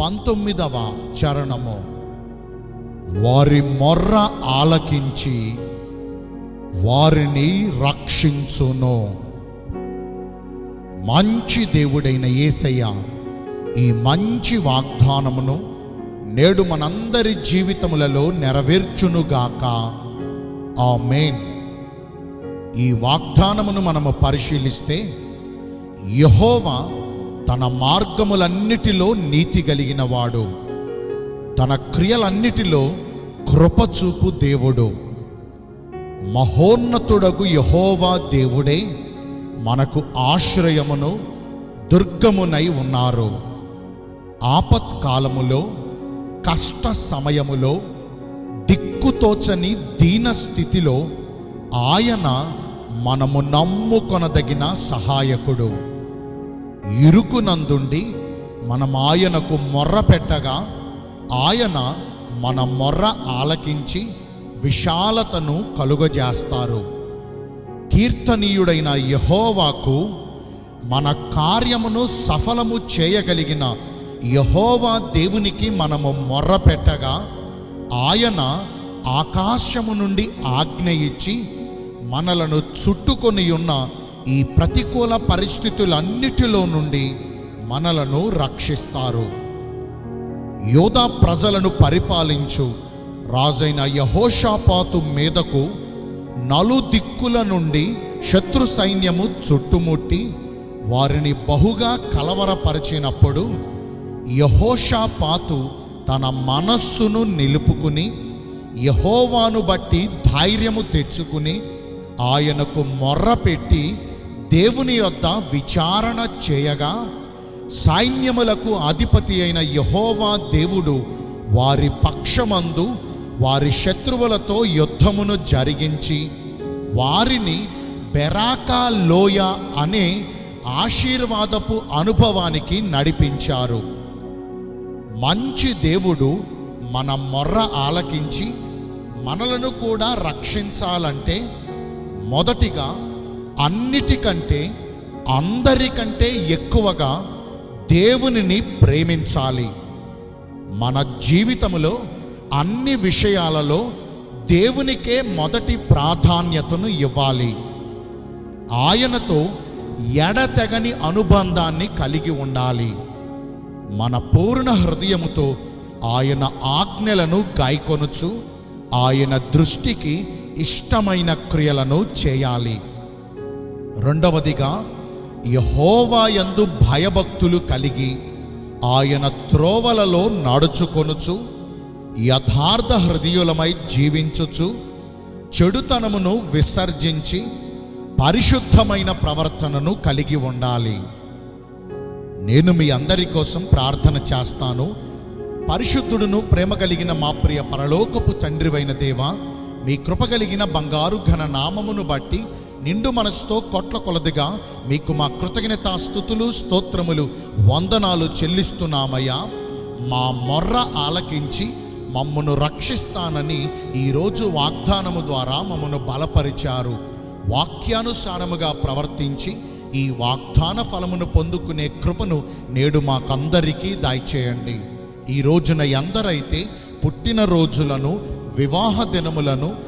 పంతొమ్మిదవ చరణము. వారి మొర్ర ఆలకించి వారిని రక్షించును. మంచి దేవుడైన యేసయ్య ఈ మంచి వాగ్దానమును నేడు మనందరి జీవితములలో నెరవేర్చునుగాక. మెయిన్ ఈ వాగ్దానమును మనము పరిశీలిస్తే యహోవా తన మార్గములన్నిటిలో నీతి కలిగిన వాడు. తన క్రియలన్నిటిలో కృపచూపు దేవుడు. మహోన్నతుడగు యహోవా దేవుడే మనకు ఆశ్రయమును దుర్గమునై ఉన్నారు. ఆపత్కాలములో కష్ట సమయములో దిక్కుతోచని దీన స్థితిలో ఆయన మనము నమ్ముకొనదగిన సహాయకుడు. ఇరుకునందుండి మనం ఆయనకు మొర్ర పెట్టగా ఆయన మన మొర్ర ఆలకించి విశాలతను కలుగజేస్తారు. కీర్తనీయుడైన యహోవాకు మన కార్యమును సఫలము చేయగలిగిన యహోవా దేవునికి మనము మొర్ర పెట్టగా ఆయన ఆకాశము నుండి ఆజ్ఞ ఇచ్చి మనలను చుట్టుకొని ఉన్న ఈ ప్రతికూల పరిస్థితులన్నిటిలో నుండి మనలను రక్షిస్తారు. యోధా ప్రజలను పరిపాలించు. రాజైన యహోషాపాతు మీదకు నలుదిక్కుల నుండి శత్రు సైన్యము చుట్టుముట్టి వారిని బహుగా కలవరపరిచినప్పుడు యహోషాపాతు తన మనస్సును నిలుపుకుని యహోవాను బట్టి ధైర్యము తెచ్చుకుని ఆయనకు మొర్రపెట్టి పెట్టి దేవుని యొద్ద విచారణ చేయగా సైన్యములకు అధిపతి అయిన యహోవా దేవుడు వారి పక్షమందు వారి శత్రువులతో యుద్ధమును జరిగించి వారిని బెరాకా లోయ అనే ఆశీర్వాదపు అనుభవానికి నడిపించారు. మంచి దేవుడు మన మొర్ర ఆలకించి మనలను కూడా రక్షించాలంటే మొదటిగా అన్నిటికంటే అందరికంటే ఎక్కువగా దేవునిని ప్రేమించాలి. మన జీవితంలో అన్ని విషయాలలో దేవునికే మొదటి ప్రాధాన్యతను ఇవ్వాలి. ఆయనతో ఎడతెగని అనుబంధాన్ని కలిగి ఉండాలి. మన పూర్ణ హృదయముతో ఆయన ఆజ్ఞలను గాయకొనుచు ఆయన దృష్టికి ఇష్టమైన క్రియలను చేయాలి. రెండవదిగా యహోవా యందు భయభక్తులు కలిగి ఆయన త్రోవలలో నడుచుకొనుచు యథార్థ హృదయులమై జీవించుచు చెడుతనమును విసర్జించి పరిశుద్ధమైన ప్రవర్తనను కలిగి ఉండాలి. నేను మీ అందరి కోసం ప్రార్థన చేస్తాను. పరిశుద్ధుడును ప్రేమ కలిగిన మా ప్రియ పరలోకపు తండ్రివైన దేవ మీ కృప కలిగిన బంగారు ఘన నామమును బట్టి నిండు మనసుతో కొట్ల కొలదిగా మీకు మా కృతజ్ఞత స్థుతులు స్తోత్రములు వందనాలు చెల్లిస్తున్నామయ్యా. మా మొర్ర ఆలకించి మమ్మను రక్షిస్తానని ఈరోజు వాగ్దానము ద్వారా మమ్మను బలపరిచారు. వాక్యానుసారముగా ప్రవర్తించి ఈ వాగ్దాన ఫలమును పొందుకునే కృపను నేడు మాకందరికీ దయచేయండి. ఈ రోజున ఎందరైతే పుట్టిన రోజులను వివాహ దినములను